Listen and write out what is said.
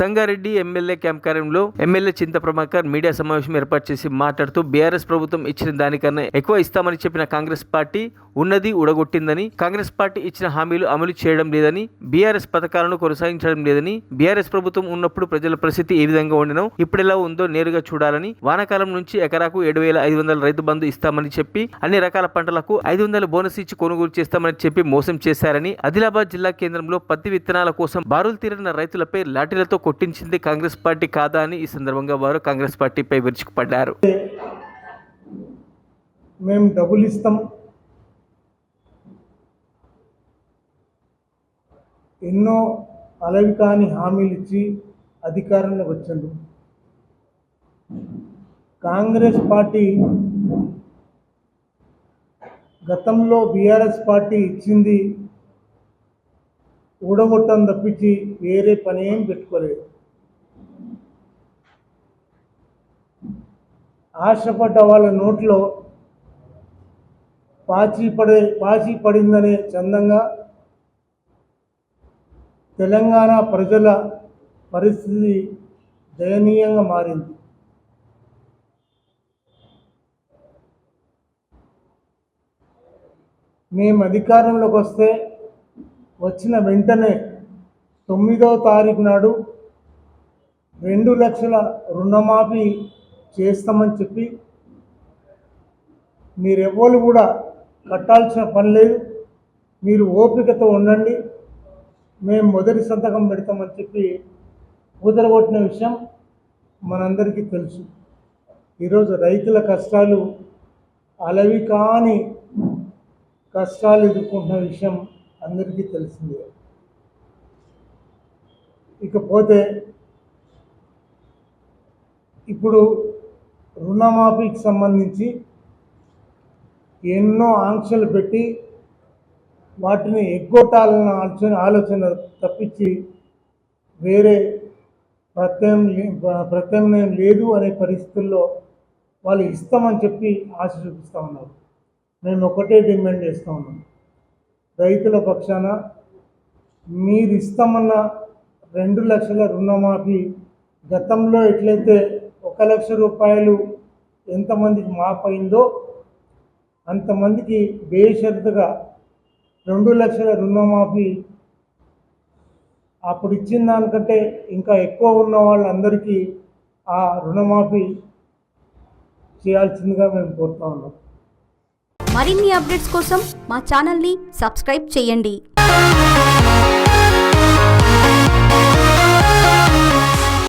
Sangareddy MLA camp కార్యంలో MLA Chinta Prabhakar media సమావేశం ఏర్పాటు చేసి మాట్లాడుతూ బీఆర్ఎస్ ప్రభుత్వం ఇచ్చిన దానికన్నా ఎక్కువ ఇస్తామని చెప్పిన కాంగ్రెస్ పార్టీ ఉన్నది ఉడగొట్టిందని కాంగ్రెస్ పార్టీ ఇచ్చిన హామీలు అమలు చేయడం లేదని బీఆర్ఎస్ పథకాలను కొనసాగించడం లేదని బీఆర్ఎస్ ప్రభుత్వం ఉన్నప్పుడు ప్రజల పరిస్థితి ఏ విధంగా ఉండనో ఇప్పుడెలా ఉందో నేరుగా చూడాలని వానాకాలం నుంచి ఎకరాకు ఏడు వేల ఐదు వందల రైతు బంధు ఇస్తామని చెప్పి అన్ని రకాల పంటలకు ఐదు వందల బోనస్ ఇచ్చి కొనుగోలు చేస్తామని చెప్పి మోసం చేశారని ఆదిలాబాద్ జిల్లా కేంద్రంలో పత్తి విత్తనాల కోసం బారులు తీరిన రైతులపై లాఠీలతో కొట్టించింది కాంగ్రెస్ పార్టీ కాదా అని ఈ సందర్భంగా వారు కాంగ్రెస్ పార్టీపై విరుచుకుపడ్డారు. మేము డబ్బులు ఇస్తాం. ఎన్నో అలవి కాని హామీలు ఇచ్చి అధికారంలోకి వచ్చాడు. కాంగ్రెస్ పార్టీ గతంలో బీఆర్ఎస్ పార్టీ ఇచ్చింది ఊడగొట్టం తప్పించి వేరే పని ఏం పెట్టుకోలేదు. ఆశపడ్డ వాళ్ళ నోట్లో పాచి పడే పాచి పడిందనే చందంగా తెలంగాణ ప్రజల పరిస్థితి దయనీయంగా మారింది. మేము అధికారంలోకి వస్తే వచ్చిన వెంటనే తొమ్మిదవ తారీఖు నాడు రెండు లక్షల రుణమాఫీ చేస్తామని చెప్పి మీరెవ్వరు కూడా కట్టాల్సిన పని లేదు. మీరు ఓపికతో ఉండండి. మేము మొదటి సంతకం పెడతామని చెప్పి కొట్టిన విషయం మనందరికీ తెలుసు. ఈరోజు రైతుల కష్టాలు అలవి కాని కష్టాలు ఎదుర్కొంటున్న విషయం అందరికీ తెలిసిందే. ఇకపోతే ఇప్పుడు రుణమాఫీకి సంబంధించి ఎన్నో ఆంక్షలు పెట్టి వాటిని ఎగ్గొట్టాలన్న ఆలోచన ఆలోచన తప్పించి వేరే ప్రత్యామ్నాయం ప్రత్యామ్నాయం లేదు అనే పరిస్థితుల్లో వాళ్ళు ఇస్తామని చెప్పి ఆశ చూపిస్తూ ఉన్నారు. మేము ఒకటే డిమాండ్ చేస్తూ ఉన్నాం. రైతుల పక్షాన మీరు ఇస్తామన్న రెండు లక్షల రుణమాఫీ గతంలో ఎట్లయితే ఒక లక్ష రూపాయలు ఎంతమందికి మాపైందో అంతమందికి బేషరతుగా రెండు లక్షల రుణమాఫీ. అప్పుడు ఇచ్చిన దానికంటే ఇంకా ఎక్కువ ఉన్న వాళ్ళందరికీ ఆ రుణమాఫీ చేయాల్సిందిగా మేము కోరుతా ఉన్నాం. మరిన్ని అప్డేట్స్ కోసం మా ఛానల్ని సబ్స్క్రైబ్ చేయండి.